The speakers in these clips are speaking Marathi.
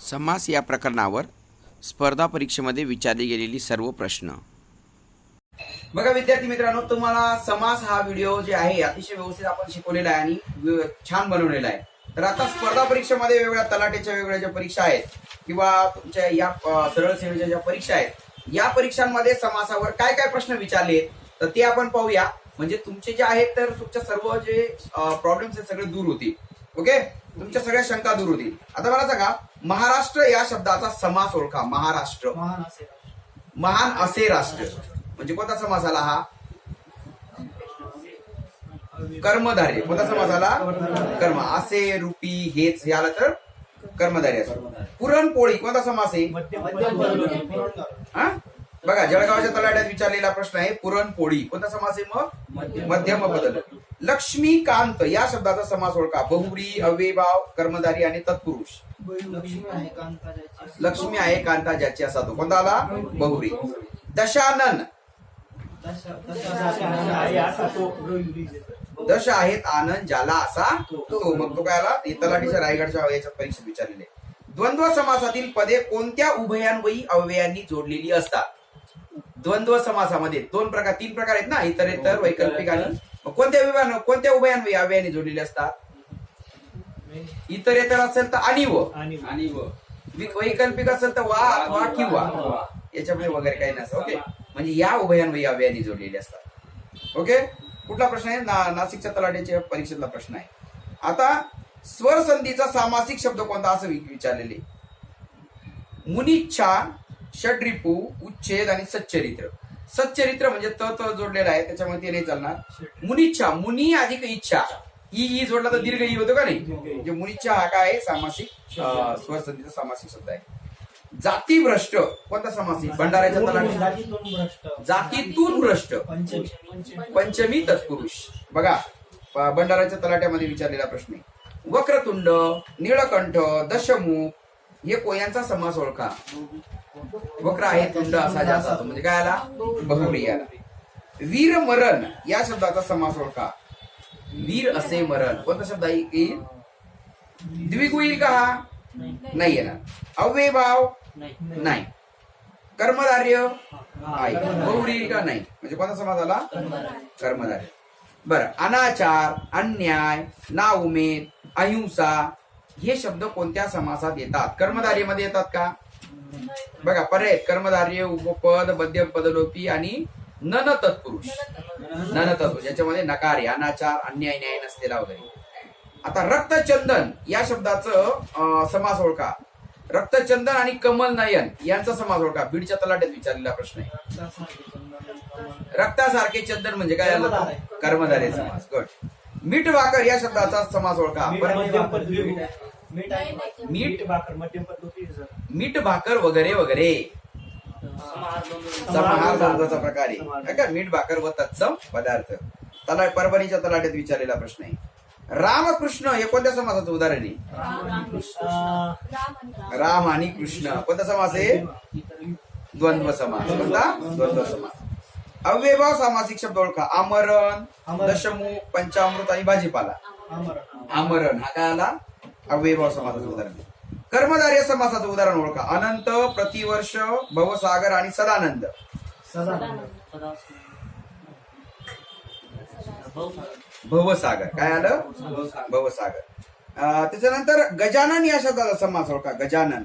समास या प्रकरणावर स्पर्धा परीक्षेमध्ये विचारली गेलेली सर्व प्रश्न. बघा विद्यार्थी मित्रांनो तुम्हाला समास हा व्हिडिओ जे आहे अतिशय व्यवस्थित आपण शिकवलेला आहे आणि छान बनवलेला आहे. तर आता स्पर्धा परीक्षेमध्ये वेगवेगळ्या तलाट्याच्या वेगवेगळ्या ज्या परीक्षा आहेत किंवा तुमच्या या सरळ सेवेच्या ज्या परीक्षा आहेत या परीक्षांमध्ये समासावर काय काय प्रश्न विचारले तर ते आपण पाहूया. म्हणजे तुमचे जे आहेत तर तुमच्या सर्व जे प्रॉब्लेम्स आहेत सगळे दूर होतील. ओके तुमच्या सगळ्या शंका दूर होतील. आता मला सांगा महाराष्ट्र या शब्दाचा समास ओळखा. महाराष्ट्र. महान असे राष्ट्र. म्हणजे कोणता समास आला हा? कर्मधार्य कोणता समास आला कर्म. असे रूपी हेच हे आलं तर कर्मधार्य असं. पुरणपोळी कोणता समास आहे? हा? बघा जळगावच्या तलाट्यात विचारलेला प्रश्न आहे पुरणपोळी. कोणता समास आहे मग? मध्यम बदल. लक्ष्मीकांत या शब्दाचा समास ओळखा. बहुरी अव्ययभाव कर्मधारी आणि तत्पुरुष. लक्ष्मी आहे कांताजाची लक्ष्मी आहे कांता ज्याची असा तो. कोणता आला? बहुरी. दशानन. दशा- दशा आहे. असा तो. दश आहेत आनंद ज्याला असा तो. मग तो काय आला? तलाठीच्या रायगडच्या याच्यात परीक्षेत विचारलेले. द्वंद्व समासातील पदे कोणत्या उभयान्वयी अव्ययांनी जोडलेली असतात? द्वंद्व समासामध्ये दोन प्रकार तीन प्रकार आहेत ना? इतरेतर वैकल्पिक आणि मग कोणत्या कोणत्या उभयान्वयी अव्ययांनी जोडलेली असतात? इतरेतर असेल तर आणि व. आणि आणि व. वि- वैकल्पिक असेल तर वा अथवा किंवा. याच्यामध्ये वगैरे काही नसतं ओके? म्हणजे या उभयान्वयी अव्ययांनी जोडलेली असतात. ओके? कुठला प्रश्न आहे? ना नाशिकच्या तलाट्याच्या परीक्षेतला प्रश्न आहे. आता स्वर संधीचा सामासिक शब्द कोणता असं वि- विचारलेले? मुनिच्छा षड्रिपू उच्छेद आणि सच्चरित्र. सच्चरित्र म्हणजे त त जोडलेला आहे त्याच्यामुळे ते नाही चालणार. मुनिच्छा मुनी अधिक इच्छा. ई ई जोडला तर दीर्घ ई होतो का नाही? म्हणजे मुनिच्छा हा काय आहे सामासिक अं, स्वर संधीचा सामासिक शब्द आहे. जाती भ्रष्ट कोणता सामासिक? भंडाऱ्याच्या तलाठी. जातीतून भ्रष्ट. पंचमी. तत्पुरुष. बघा भंडाराच्या तलाट्यामध्ये विचारलेला प्रश्न वक्रतुंड निळकंठ दशमुख हे कोयांचा समास ओळखा. वक्र आहे तुंड असा ज्याचा तो म्हणजे काय आला? बहुरी आला. वीर मरण या शब्दाचा समास ओळखा. वीर असे मरण. कोणता शब्द आहे? येईल द्विगु येईल का हा? नाही. येणार. अव्ययभाव नाही. कर्मधार्य? आहे. बहुरी येईल का? नाही. म्हणजे कोणता समास आला कर्मधार्य. बरं. अनाचार अन्याय नाउमेद अहिंसा हे शब्द कोणत्या समासात येतात? कर्मधार्यमध्ये येतात का? बघा पर्याय. कर्मधार्य उपपद मध्यम पदलोपी आणि नन तत्पुरुष नन तत्पुरुष याच्यामध्ये नकार आहे अनाचार अन्याय न्याय नसलेला वगैरे. आता रक्तचंदन या शब्दाचं समास ओळखा. रक्तचंदन आणि कमल नयन यांचा समास ओळखा. बीडच्या तलाट्यात विचारलेला प्रश्न आहे. रक्तासारखे चंदन म्हणजे काय? कर्मधारे समास. गुड मीठ भाकर या शब्दाचा समास ओळखा. मीठ भाकर वगैरे वगैरे. समाहार द्वंद्वाचा प्रकार आहे. का? मीठ भाकर व तत्सम पदार्थ. तला परभणीच्या तलाट्यात विचारलेला प्रश्न आहे. रामकृष्ण हे कोणत्या समासाचं उदाहरण आहे? राम आणि कृष्ण. कोणता समास आहे? द्वंद्व समास. कोणता? द्वंद्व समास. अव्ययभाव सामासिक शब्द ओळखा. आमरण. दशमुख पंचामृत आणि भाजीपाला. आमरण. आमरण. हा काय आला? अव्ययभाव समासाचं उदाहरण कर्मधार्य समासाचं उदाहरण ओळखा. अनंत प्रतिवर्ष भवसागर आणि सदानंद. भवसागर. काय आलं? भवसागर. त्याच्यानंतर गजानन या शब्दाचा समास ओळखा. गजानन.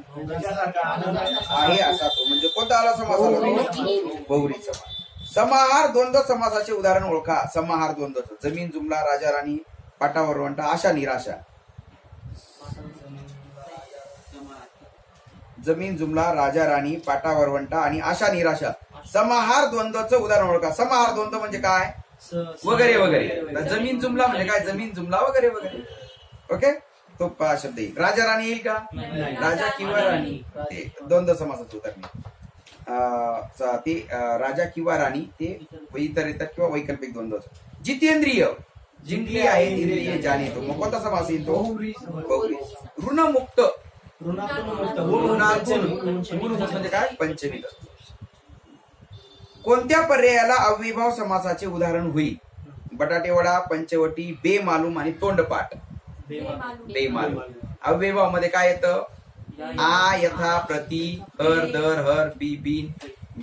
आहे असा तो. म्हणजे कोणता आला समास? आला? बहुरी समास. समाहार द्वंद्व समासाचे उदाहरण ओळखा. समाहार द्वंद्व जमीन जुमला राजा राणी पाटावर वंटा आशा निराशा. जमीन जुमला राजा राणी पाटा वरवंटा आणि आशा निराशा. समाहार द्वंद्वचं उदाहरण ओळखा. समाहार द्वंद्व म्हणजे काय? वगैरे वगैरे. जमीन जुमला म्हणजे काय? जमीन जुमला वगैरे वगैरे. ओके? तो प- शब्द येईल. राजा राणी येईल का? नाही. राजा किंवा राणी. ते द्वंद्व समासाचं उदाहरण ते राजा किंवा राणी ते इतर येतात किंवा वैकल्पिक द्वंद्व. जितेंद्रिय. जिंकली आहे इंद्रिय जाणे तो मग कोणता समास येईल तो? बहुव्रीही समास. बहुव्रीही. ऋणमुक्त. म्हणजे काय पंचमी कोणत्या पर्यायाला अव्यभाव समासाचे उदाहरण होईल बटाटे वडा पंचवटी बेमालूम आणि तोंडपाठ बेमालूम. अव्यभावमध्ये काय येतं आ यथा प्रति हर दर हर बी बिन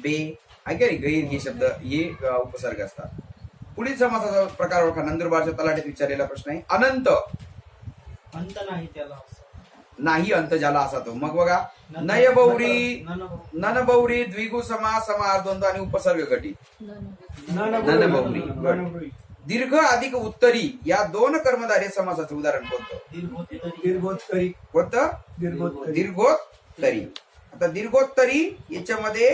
बे गैर हे शब्द हे उपसर्ग असतात पुढील समासाचा प्रकार ओळखा नंदुरबारच्या तलाट्यात विचारलेला प्रश्न आहे अनंत अंत नाही त्याला नाही अंत ज्याला असा तो. मग बघा नय बौरी नन बौरी द्विगु समा समार द्वंद्व आणि उपसर्ग गटी. ननबौरी. दीर्घ अधिक उत्तरी या दोन कर्मधारे समासाचं उदाहरण कोणतं? दीर्घोत्तरी. कोणतं? दीर्घोत्तरी. दीर्घोत्तरी. आता दीर्घोत्तरी याच्यामध्ये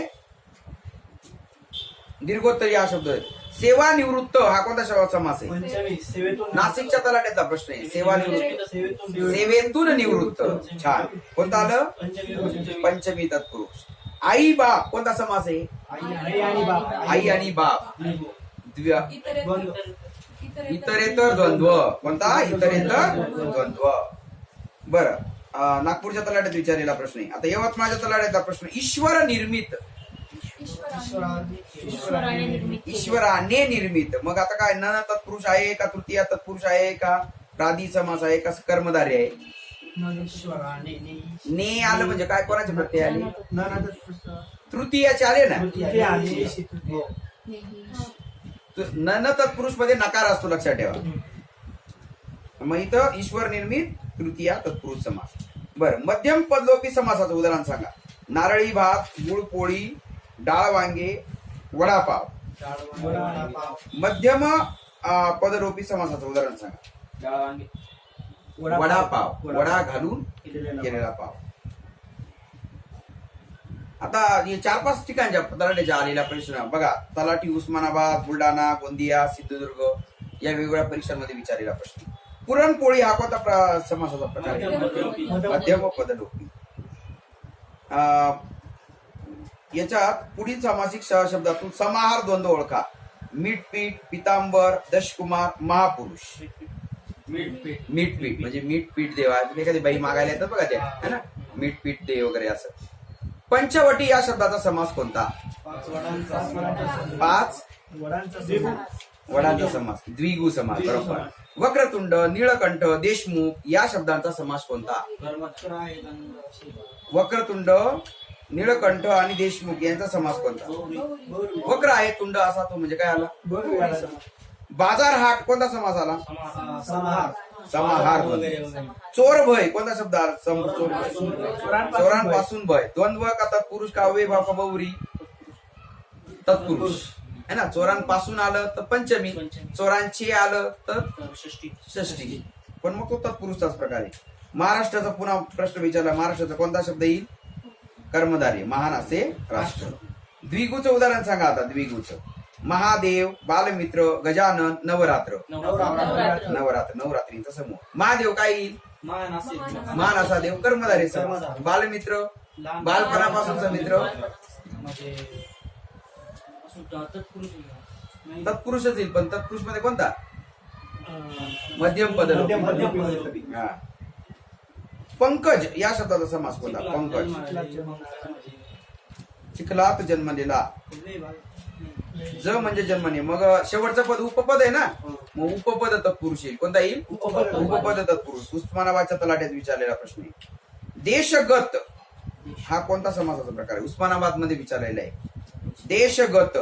दीर्घोत्तरी हा शब्द आहे. सेवानिवृत्त हा कोणता शब्द समास आहे? नाशिकच्या तलाट्याचा प्रश्न आहे. सेवानिवृत्त सेवेतून निवृत्त. सेवेतून निवृत्त. छान. कोणतं आलं? पंचमी तत्पुरुष. आई बाप कोणता समास आहे? आई आणि बाप. आई आणि बाप. द्व्य. द्वंद्व. इतरेतर द्वंद्व. कोणता? इतरेतर द्वंद्व. बर. नागपूरच्या तलाट्यात विचारलेला प्रश्न आहे. आता यवतमाळच्या तलाट्याचा प्रश्न ईश्वर निर्मित. ईश्वराने निर्मित मग आता काय न तत्पुरुष आहे का तृतीय तत्पुरुष आहे का प्रादी समास आहे का कर्मधारी आहे? ने- ने आलं म्हणजे काय कोणाचे प्रत्यय आले. तृतीयाचे आले ना? तृतीय. न तत्पुरुषमध्ये नकार असतो लक्षात ठेवा. मग इथं ईश्वर निर्मित तृतीया तत्पुरुष समास. बर मध्यम पदलोपी समासाचं उदाहरण सांगा. नारळी भात गुळ पोळी डाळ वांगे वडापाव. वडापाव. मध्यम अं, पदलोपी समासाचं उदाहरण सांगा. वडापाव. वडा घालून केलेला पाव. आता हे चार पाच ठिकाणच्या तलाठ्याच्या आलेल्या परीक्षा बघा तलाठी उस्मानाबाद बुलढाणा गोंदिया सिंधुदुर्ग या वेगवेगळ्या परीक्षांमध्ये विचारलेला प्रश्न. पुरणपोळी हा कोणता समासाचा प्रकार आहे? मध्यम पदलोपी अं, याच्यात पुढील सामासिक शब्दातून समाहार द्वंद्व ओळखा. मीठपीठ पितांबर दशकुमार महापुरुष. मीठ पीठ म्हणजे मीठ पीठ देवा एखादी बाई मागायला येतात बघा त्या है ना? मीठ पीठ दे वगैरे असं. पंचवटी या शब्दाचा समास कोणता? पाच वडांचा समास. द्विगु समास बरोबर. वक्रतुंड निळकंठ देशमुख या शब्दांचा समास कोणता. वक्रतुंड निळकंठ आणि देशमुख यांचा समास कोणता. वक्र आहे तुंड असा तो म्हणजे काय आला. बाजार हाट कोणता समास आला? समाहार. चोर भय कोणता शब्द आला? चोरांपासून भय. द्वंद्व का तत्पुरुष भाव का बहुरी? तत्पुरुष. है ना? चोरांपासून आलं तर पंचमी. चोरांची आलं तर षष्टी पण मग तो तत्पुरुषाच प्रकार आहे. महाराष्ट्राचा पुन्हा प्रश्न विचारला. महाराष्ट्राचा कोणता शब्द येईल? कर्मधारी महान असे राष्ट्र द्विगुचं उदाहरण सांगा आता द्विगुचं महादेव बालमित्र गजानन नवरात्र नवरात्र. नवरात्र नवरात्रीचा समूह महादेव काय येईल. मान असा देव कर्मधारी समास. कर्मधारी. बालमित्र बालपणापासूनचा मित्र म्हणजे. तत्पुरुषच येईल पण तत्पुरुषमध्ये कोणता मध्यम पद. हा. पंकज या शब्दाचा समास कोणता? चिखलात पंकज. चिखलात जन्मलेला. ज म्हणजे जन्मने मग शेवटचं पद उपपद आहे ना? हो. मग उपपद तत्पुरुष येईल. कोणता येईल? उपपद. उपपद तत्पुरुष. उस्मानाबादच्या तलाट्यात विचारलेला प्रश्न आहे. देशगत. हा कोणता समासाचा प्रकार आहे? उस्मानाबादमध्ये विचारलेला आहे. देशगत.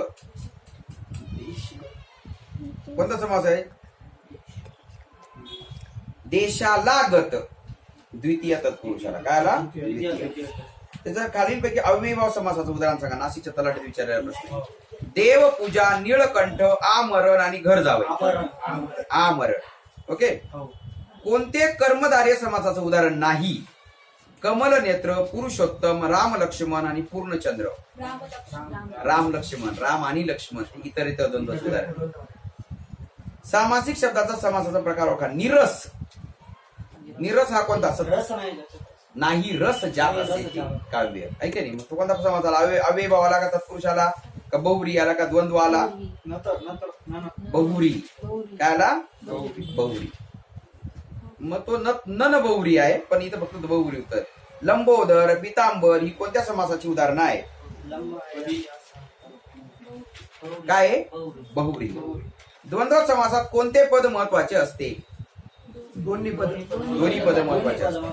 कोणता समास आहे? देशाला गत द्वितीय तत्पुरुषाला काय आला. त्याच्या खालीलपैकी अव्ययभाव समासाचं उदाहरण सांगा. नाशिकच्या तलाट्यात विचारलेला प्रश्न. आहे. देवपूजा निळकंठ आमरण आणि घर जावे आमरण. ओके? हो. कोणते कर्मधार्य समासाचं उदाहरण नाही? कमल नेत्र पुरुषोत्तम राम लक्ष्मण आणि पूर्णचंद्र. राम लक्ष्मण. राम आणि लक्ष्मण. इतर इतर द्वंद्व उदाहरण. सामासिक शब्दाचा समासाचा प्रकार ओळखा. निरस. निरस हा कोणता? रस नाही रस जात रस असे ते जात. काव्य ऐका नाही? मग तो कोणता समास आला अव्यय अव्ययभाव आला का तत्पुरुषाला का बहुरी आला का द्वंद्व आला? नंतर नंतर ना, ना. बहुरी. काय आला? बहुरी. मग तो न नन बहुरी आहे पण इथं फक्त बहुरी उत्तर. लंबोदर पितांबर ही कोणत्या समासाची उदाहरणं आहे काय आहे? बहुरी. द्वंद्व समासात कोणते पद महत्त्वाचे असते? दोन्ही पद. दोन्ही पद महत्त्वाचे असतात.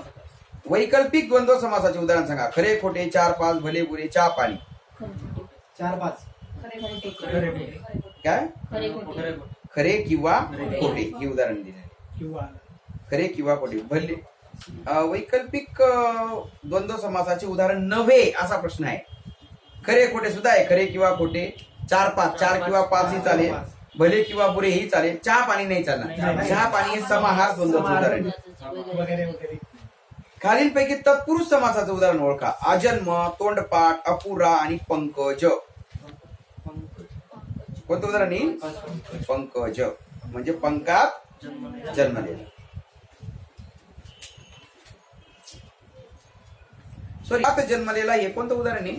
वैकल्पिक द्वंद्व समासाचे उदाहरण सांगा. खरे खोटे चार पाच भले बुरे चहा पाणी. चार पाच. काय? खरे किंवा खोटे ही उदाहरण दिले किंवा. खरे किंवा खोटे भले. वैकल्पिक द्वंद्व समासाचे उदाहरण नव्हे असा प्रश्न आहे. खरे खोटे सुद्धा आहे. खरे किंवा खोटे चार पाच. चार किंवा पाच ही चालेल. भले किंवा बुरे ही चालेल. चहा पाणी नाही चालणार. चहा पाणी हे समाहार द्वंद्वाचं उदाहरण. आहे. वगैरे वगैरे. खालीलपैकी तत्पुरुष समासाचं उदाहरण ओळखा. आजन्म तोंडपाठ अपुरा आणि पंकज. कोणतं उदाहरण येईल पंकज. म्हणजे पंकात जन्मलेला सॉरी आता जन्मलेला हे कोणतं उदाहरण आहे?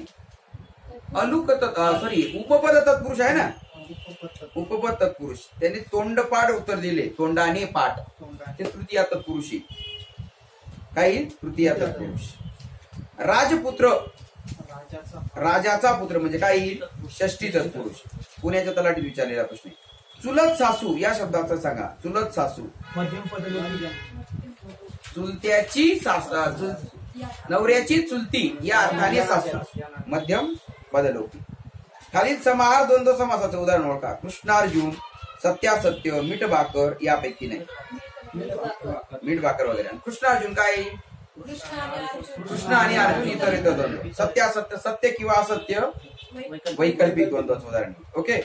अलुक सॉरी उपपद तत्पुरुष आहे ना? उपपद तत्पुरुष त्यांनी तोंडपाठ उत्तर दिले. तोंडाने पाठ. ते तृतीया तत्पुरुषी काय येईल तृतीया तत्पुरुष राजपुत्र. राजाचा पुत्र. म्हणजे काय येईल षष्टी तत्पुरुष पुण्याच्या तलाठीत विचारलेला प्रश्न. चुलत सासू या शब्दाचं सांगा. चुलत सासू. चुलत्याची सास नवऱ्याची चुलती या अर्थाने सासू. मध्यम बदलोकी खालील समाहार द्वंद्व समासाचं उदाहरण ओळखा. कृष्णार्जुन सत्यासत्य मीठ भाकर यापैकी नाही. मीठ भाकर वगैरे. कृष्णार्जुन काय? कृष्ण आणि अर्जुन इतर इतर द्वंद्व सत्यासत्य सत्य किंवा असत्य? वैकल्पिक द्वंद्वाचं उदाहरण. ओके?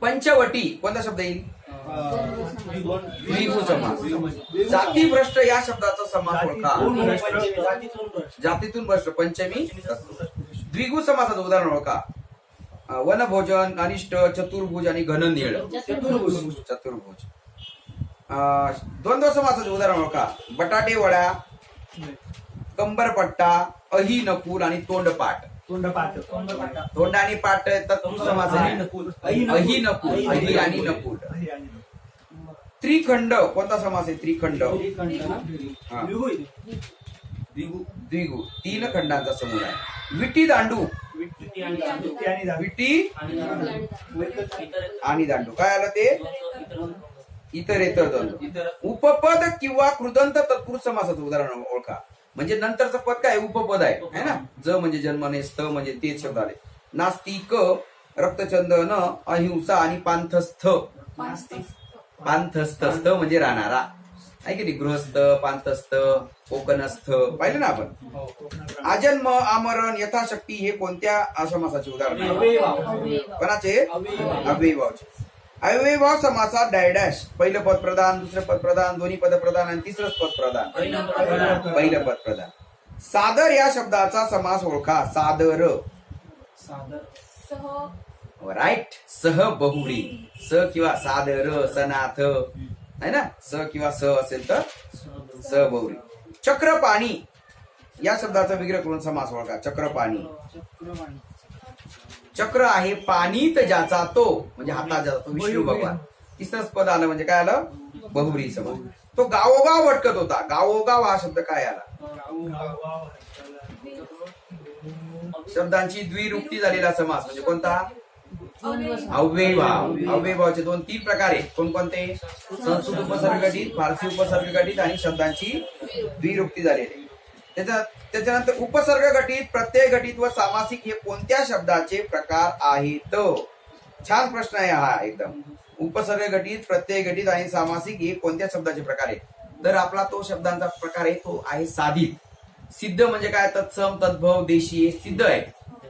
पंचवटी. कोणता शब्द येईल? द्विगु समास जातीभ्रष्ट या शब्दाचा समास ओळखा. जातीतून भ्रष्ट. पंचमी द्विगु समासाचं उदाहरण ओळखा वनभोजन अनिष्ट चतुर्भुज आणि घननीळ. चतुर्भुज. अं, द्वंद्व समासाचं उदाहरण ओळखा बटाटे वड्या कंबरपट्टा अही नकुल आणि तोंडपाठ तोंडपाठ तोंड आणि पाठ तत्पुरुष समास आहे अही नकुल. अही आणि नकुल. त्रिखंड. कोणता समास आहे? त्रिखंड. हा. द्विगु. तीन खंडांचा समूह आहे. विटी दांडू. विटी आणि दांडू. काय आलं ते? इतर इतर द्वंद्व उपपद किंवा कृदंत तत्पुरुष समासाचं उदाहरण ओळखा. म्हणजे नंतरचं पद काय? उपपद आहे. है ना? ज म्हणजे जन्मने स्थ म्हणजे तेच शब्द आले. नास्तिक रक्तचंदन अहिंसा आणि पांथस्थ पांथस्थ स्थ म्हणजे राहणारा. आहे की नाही? गृहस्थ पांथस्थ कोकणस्थ. पाहिलं ना आपण? आजन्म आमरण यथाशक्ती हे कोणत्या समासाचे उदाहरण आहे? कोणाचे? अव्ययभावचे अव्ययभाव समासात डायडॅश पहिलं पद प्रधान दुसरं पद प्रधान दोन्ही पद प्रधान आणि तिसरं पद प्रधान पहिलं पद प्रधान सादर या शब्दाचा समास ओळखा. सादर. राईट सह. बहुरी स किंवा सादर सनाथ. आहे ना? स किंवा स असेल तर स बहुरी. चक्रपाणी. या शब्दाचा विग्रह करून समास ओळखा. चक्रपाणी. चक्र आहे पाणीत ज्याचा तो म्हणजे हातात ज्याचा तो विष्णू भगवान. तिसरंच पद आलं म्हणजे काय आलं? बहुरी समास तो गावोगाव भटकत होता. गावोगाव हा शब्द काय आला? शब्दांची द्विरुक्ती झालेला समास म्हणजे कोणता? अव्ययभाव. अव्ययभावाचे दोन तीन प्रकार आहेत. कोणकोणते? संस्कृत उपसर्ग गठीत फारसी उपसर्ग गठीत आणि शब्दांची द्विरुक्ती झालेली. त्याच्या त्याच्यानंतर उपसर्ग गठीत प्रत्यय गठीत व सामासिक हे कोणत्या शब्दाचे प्रकार आहेत? छान प्रश्न आहे हा एकदम. उपसर्ग गठीत प्रत्यय गठीत आणि सामासिक हे कोणत्या शब्दाचे प्रकार आहेत? तर आपला तो शब्दांचा प्रकार आहे तो आहे साधित. सिद्ध म्हणजे काय? तत्सम तद्भव देशी हे सिद्ध आहे.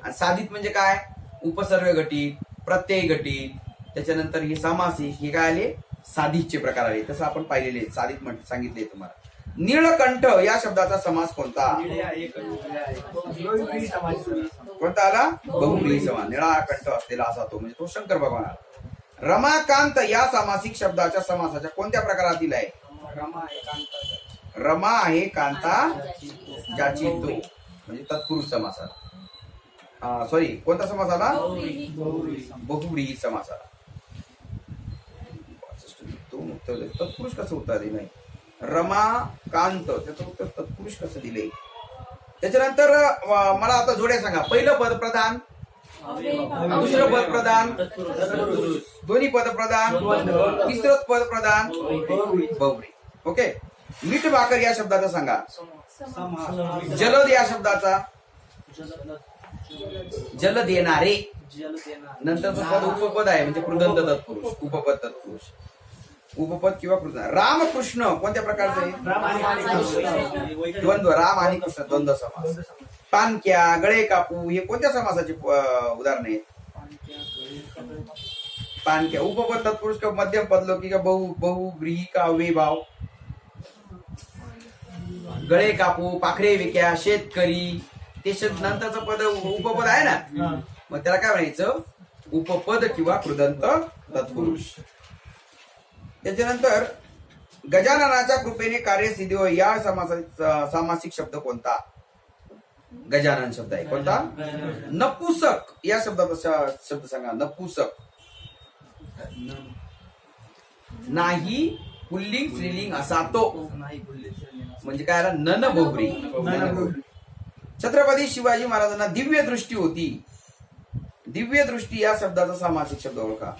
आणि साधित म्हणजे काय? उपसर्ग गठीत प्रत्यय गटी त्याच्यानंतर हे सामासिक हे काय आले? साधितचे प्रकार आले. तसं आपण पाहिलेले साधित म्हण सांगितले तुम्हाला. निळकंठ या शब्दाचा समास कोणता? कोणता आला? बहुब्रीही समास निळा कंठ असलेला असा तो. म्हणजे तो शंकर भगवान आला. रमाकांत या सामासिक शब्दाच्या समासाच्या कोणत्या प्रकारातील आहे? रमा आहे कांता ज्याची तो म्हणजे तत्पुरुष समासात. सॉरी कोणता समास आला बहुब्रीही समास आला तो उत्तर. तत्पुरुष कसं उत्तर दिलं नाही रमा कांत त्याचं उत्तर तत्पुरुष कसं दिले? त्याच्यानंतर मला आता जोड्या सांगा. पहिलं पद प्रधान? दुसरं पद प्रधान? दोन्ही पद प्रधान? तिसरं पद प्रधान? बहुब्री ओके? मीठ भाकर या शब्दाचा सांगा. जलद या शब्दाचा? जलद येणारे. जल देणार नंतरचं पद उपपद आहे म्हणजे कृदंत तत्पुरुष उपपद तत्पुरुष. उपपद किंवा कृदंत. रामकृष्ण कोणत्या प्रकारचं आहे? कृष्ण. द्वंद्व राम आणि कृष्ण द्वंद्व समास. पानक्या गळे कापू हे कोणत्या समासाचे उदाहरण? आहेत पानक्या उपपद तत्पुरुष का मध्यम पदलोकी का बहु बहु गृही का अव्ययी भाव? गळे कापू पाखरे विक्या शेतकरी ते नंतरचं पद उपपद आहे ना? हा. मग त्याला काय म्हणायचं? उपपद किंवा कृदंत तत्पुरुष. त्याच्यानंतर गजाननाच्या कृपेने कार्यसिद्धी होय या समासा सामासिक शब्द कोणता? गजानन शब्द आहे. कोणता? नपुसक. या शब्दाचा शब्द सांगा. नपुसक. नाही पुल्लिंग स्त्रीलिंग असा तो. म्हणजे काय आला? नन बोबरी छत्रपती शिवाजी महाराजांना दिव्य दृष्टी होती. दिव्य दृष्टी या शब्दाचा सामासिक शब्द ओळखा.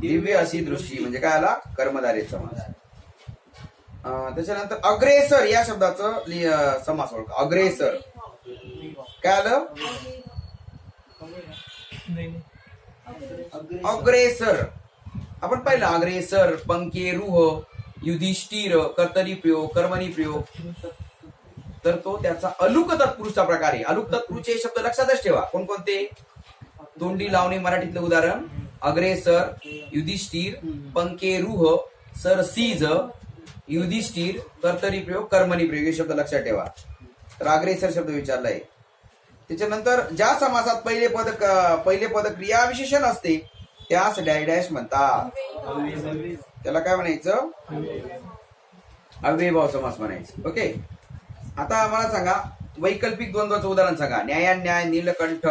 दिव्य अशी दृष्टी म्हणजे काय आला? कर्मधारे समास त्याच्यानंतर अग्रेसर या शब्दाचं समास ओळखा. अग्रेसर. काय आलं? अग्रेसर. आपण पाहिलं अग्रेसर पंके रुह युधिष्ठिर कर्तरी प्रयोग कर्मणी प्रयोग तर तो त्याचा अलुक तत्पुरुषचा प्रकार आहे. अलुक तत्पुरुषचे शब्द लक्षातच ठेवा. कोणकोणते? तोंडी लावणे मराठीतलं उदाहरण. अग्रेसर युधिष्ठिर पंकेरुह सर सीज युधिष्ठिर कर्तरी प्रयोग कर्मणी प्रयोग. हे शब्द लक्षात ठेवा. तर अग्रेसर शब्द विचारलाय. त्याच्यानंतर ज्या समासात पहिले पद पहिले पद क्रिया विशेषण असते त्यास डॅश डॅश म्हणतात. त्याला काय म्हणायचं? अव्ययभाव समास म्हणायचं. ओके? आता मला सांगा वैकल्पिक द्वंद्वाचं उदाहरण सांगा. न्यायान्याय नीलकंठ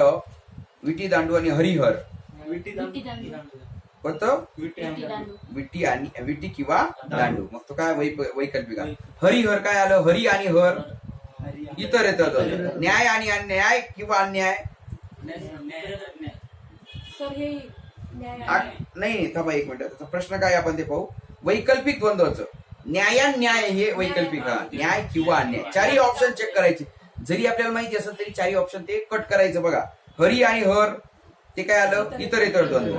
विटी दांडू आणि हरिहर. विटी विटी दांडू. कोणतं विटी विटी दांडू. विटी आणि विटी किंवा दांडू. मग तो काय वै- वैकल्पिक आहे. हरिहर काय आलं? हरी आणि हर. इतर येतं न्याय आणि अन्याय किंवा अन्याय? सर हे न्याय आ- नाही नाही, थांबा एक मिनिट. प्रश्न काय आपण ते पाहू. वैकल्पिक द्वंद्वच. न्यायान्याय हे वैकल्पिक हा न्याय. किंवा अन्याय. चारही ऑप्शन चेक करायचे. जरी आपल्याला माहिती असेल तरी चारही ऑप्शन ते कट करायचं बघा. हरी आणि हर ते काय आलं? इतर इतर द्वंद्व.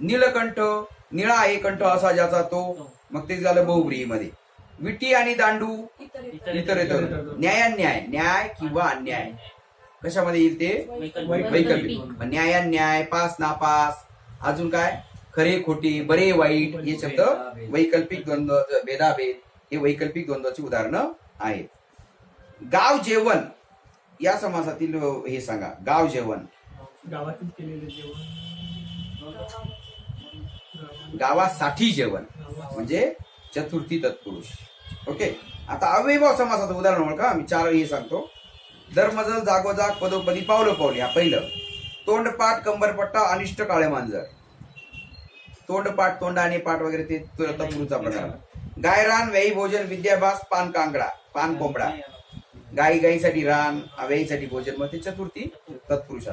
नीलकंठ निळा आहे कंठ असा ज्याचा तो मग ते झालं बहुब्रीही मध्ये विटी आणि दांडू इतर इतर. न्यायान्याय न्याय. किंवा अन्याय. कशामध्ये येईल ते? वैकल्पिक. न्यायान्याय पास नापास. अजून काय? खरे खोटी बरे वाईट हे शब्द वैकल्पिक द्वंद्व भेदाभेद हे वैकल्पिक द्वंद्वाची उदाहरणं आहेत. गाव जेवण या समासातील हे सांगा. गाव जेवण. गावातील केलेले जेवण. गावासाठी जेवण. म्हणजे चतुर्थी तत्पुरुष. ओके? आता अवयभाव समासाचं उदाहरण ओळखा. मी चार हे सांगतो. धर्मजल जागोजाग पदोपदी पावलं पावली हा पहिलं. तोंडपाठ कंबरपट्टा अनिष्ट काळे मांजर तोंडपाठ तोंड आणि पाठ वगैरे ते तु- तत्पुरुषचा प्रकार आला. गायरान व्याई भोजन विद्याभास पान कांगडा पान कोंबडा. गाई गाईसाठी रान व्याईसाठी भोजन मग ते चतुर्थी तत्पुरुष.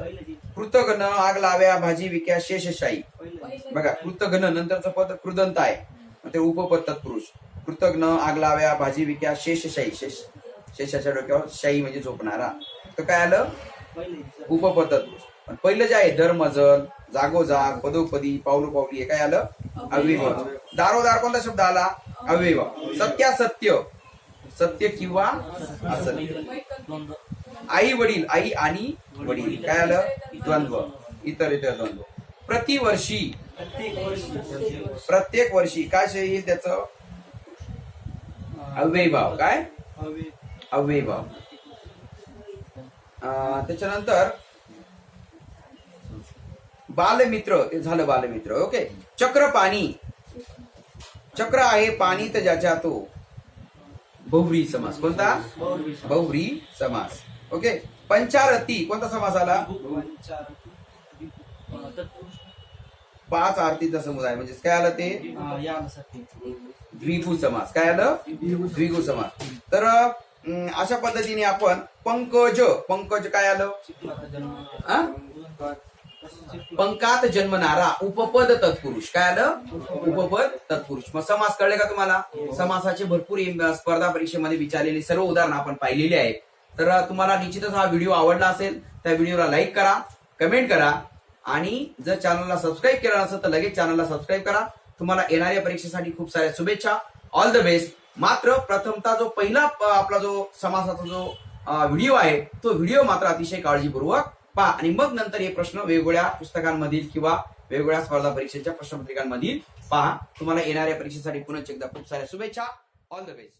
कृतघ्न आग लाव्या भाजी विक्या शेषशाही. बघा कृतघ्न नंतरचं पद कृदंत आहे. मग ते उपपद तत्पुरुष. कृतघ्न आग लाव्या भाजी विक्या शेषशाही. शेष शेषाच्या डोक्यावर शाही म्हणजे झोपणारा. तर काय आलं? उपपद तत्पुरुष. पण पहिलं जे आहे धर्मजल जागोजाग पदोपदी पावलो पावली हे काय आलं? अव्ययभाव दारोदार कोणता शब्द आला? अव्ययभाव सत्यासत्य. सत्य किंवा असत्य. आई वडील आई आणि वडील. काय आलं? द्वंद्व. इतर इतर द्वंद्व. प्रतिवर्षी. प्रत्येक वर्षी. काय येईल त्याचं? अव्ययभाव. काय? अव्ययभाव. अं, त्याच्यानंतर बालमित्र ते झालं बालमित्र ओके? चक्र पाणी. चक्र आहे पाणी तर ज्याच्या तो बहुव्री समास. कोणता? बहुव्री समास. ओके? पंचारती कोणता समास आला? पाच आरतीचा समुदाय म्हणजे काय आलं ते? द्विगु समास. काय आलं? द्विगु समास. तर अशा पद्धतीने आपण पंकज पंकज काय आलं? हा? पंकात जन्मणारा उपपद तत्पुरुष. काय आलं? उपपद तत्पुरुष. मग समास कळले का तुम्हाला? समासाचे भरपूर स्पर्धा परीक्षेमध्ये विचारलेली सर्व उदाहरणं आपण पाहिलेली आहेत. तर तुम्हाला निश्चितच हा व्हिडिओ आवडला असेल त्या व्हिडिओला लाईक करा कमेंट करा आणि जर चॅनलला सबस्क्राईब केलं नसेल तर लगेच चॅनलला सबस्क्राईब करा. तुम्हाला येणाऱ्या परीक्षेसाठी खूप साऱ्या शुभेच्छा. ऑल द बेस्ट मात्र प्रथमता जो पहिला आपला जो समासाचा जो व्हिडिओ आहे तो व्हिडिओ मात्र अतिशय काळजीपूर्वक पहा आणि मग नंतर हे प्रश्न वेगवेगळ्या पुस्तकांमधील किंवा वेगवेगळ्या स्पर्धा परीक्षेच्या प्रश्नपत्रिकांमधील पहा. तुम्हाला येणाऱ्या परीक्षेसाठी पुन्हा एकदा खूप साऱ्या शुभेच्छा. All the best